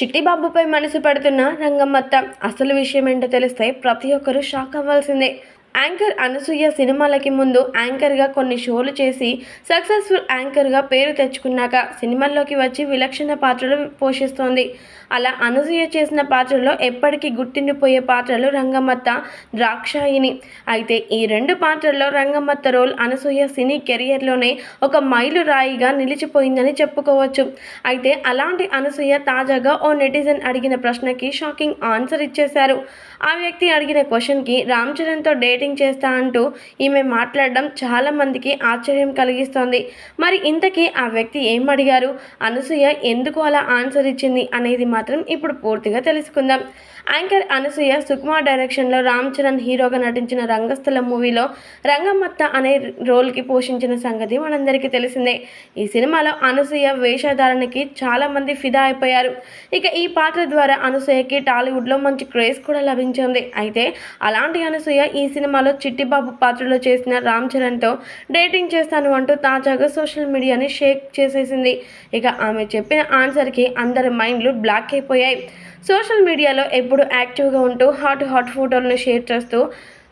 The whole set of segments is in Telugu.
చిట్టిబాబుపై మనసు పడుతున్న రంగమ్మత్త అసలు విషయం ఏంటో తెలిస్తే ప్రతి ఒక్కరూ షాక్ అవ్వాల్సిందే. యాంకర్ అనసూయ సినిమాలకి ముందు యాంకర్గా కొన్ని షోలు చేసి సక్సెస్ఫుల్ యాంకర్గా పేరు తెచ్చుకున్నాక సినిమాల్లోకి వచ్చి విలక్షణ పాత్రలు పోషిస్తోంది. అలా అనసూయ చేసిన పాత్రలో ఎప్పటికీ గుర్తుండిపోయే పాత్రలు రంగమత్త ద్రాక్షాయిని. అయితే ఈ రెండు పాత్రల్లో రంగమత్త రోల్ అనసూయ సినీ కెరియర్లోనే ఒక మైలు రాయిగా నిలిచిపోయిందని చెప్పుకోవచ్చు. అయితే అలాంటి అనసూయ తాజాగా ఓ నెటిజన్ అడిగిన ప్రశ్నకి షాకింగ్ ఆన్సర్ ఇచ్చేశారు. ఆ వ్యక్తి అడిగిన క్వశ్చన్కి రామ్ చరణ్తో డేట్ డేటింగ్ చేస్తా అంటూ ఈమె మాట్లాడడం చాలామందికి ఆశ్చర్యం కలిగిస్తోంది. మరి ఇంతకీ ఆ వ్యక్తి ఏం అడిగారు? అనసూయ ఎందుకు అలా ఆన్సర్ ఇచ్చింది అనేది మాత్రం ఇప్పుడు పూర్తిగా తెలుసుకుందాం. యాంకర్ అనసూయ సుకుమార్ డైరెక్షన్లో రామ్ చరణ్ హీరోగా నటించిన రంగస్థల మూవీలో రంగమ్మత్త అనే రోల్కి పోషించిన సంగతి మనందరికీ తెలిసిందే. ఈ సినిమాలో అనసూయ వేషధారణకి చాలామంది ఫిదా అయిపోయారు. ఇక ఈ పాత్ర ద్వారా అనసూయకి టాలీవుడ్లో మంచి క్రేజ్ కూడా లభించింది. అయితే అలాంటి అనసూయ ఈ సినిమా సినిమాలో చిట్టిబాబు పాత్రలో చేసిన రామ్ చరణ్తో డేటింగ్ చేస్తాను అంటూ తాజాగా సోషల్ మీడియాని షేక్ చేసేసింది. ఇక ఆమె చెప్పిన ఆన్సర్కి అందరి మైండ్లు బ్లాక్ అయిపోయాయి. సోషల్ మీడియాలో ఎప్పుడు యాక్టివ్గా ఉంటూ హాట్ హాట్ ఫోటోలను షేర్ చేస్తూ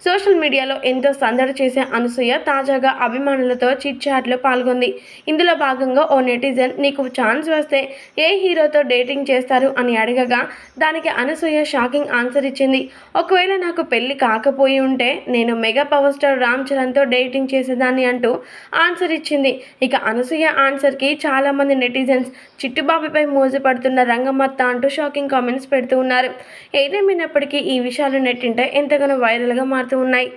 సోషల్ మీడియాలో ఎంతో సందడి చేసే అనసూయ తాజాగా అభిమానులతో చిట్ చాట్లో పాల్గొంది. ఇందులో భాగంగా ఓ నెటిజన్ నీకు ఛాన్స్ వస్తే ఏ హీరోతో డేటింగ్ చేస్తారు? అని అడగగా దానికి అనసూయ షాకింగ్ ఆన్సర్ ఇచ్చింది. ఒకవేళ నాకు పెళ్ళి కాకపోయి ఉంటే నేను మెగా పవర్ స్టార్ రామ్ చరణ్తో డేటింగ్ చేసేదాన్ని అంటూ ఆన్సర్ ఇచ్చింది. ఇక అనసూయ ఆన్సర్కి చాలామంది నెటిజన్స్ చిట్టుబాబుపై మోజపడుతున్న రంగమత్త అంటూ షాకింగ్ కామెంట్స్ పెడుతూ ఉన్నారు. ఏదేమైనప్పటికీ ఈ విషయాలు నెట్టింటే ఎంతగానో వైరల్గా మారుతూ ఉన్నాయి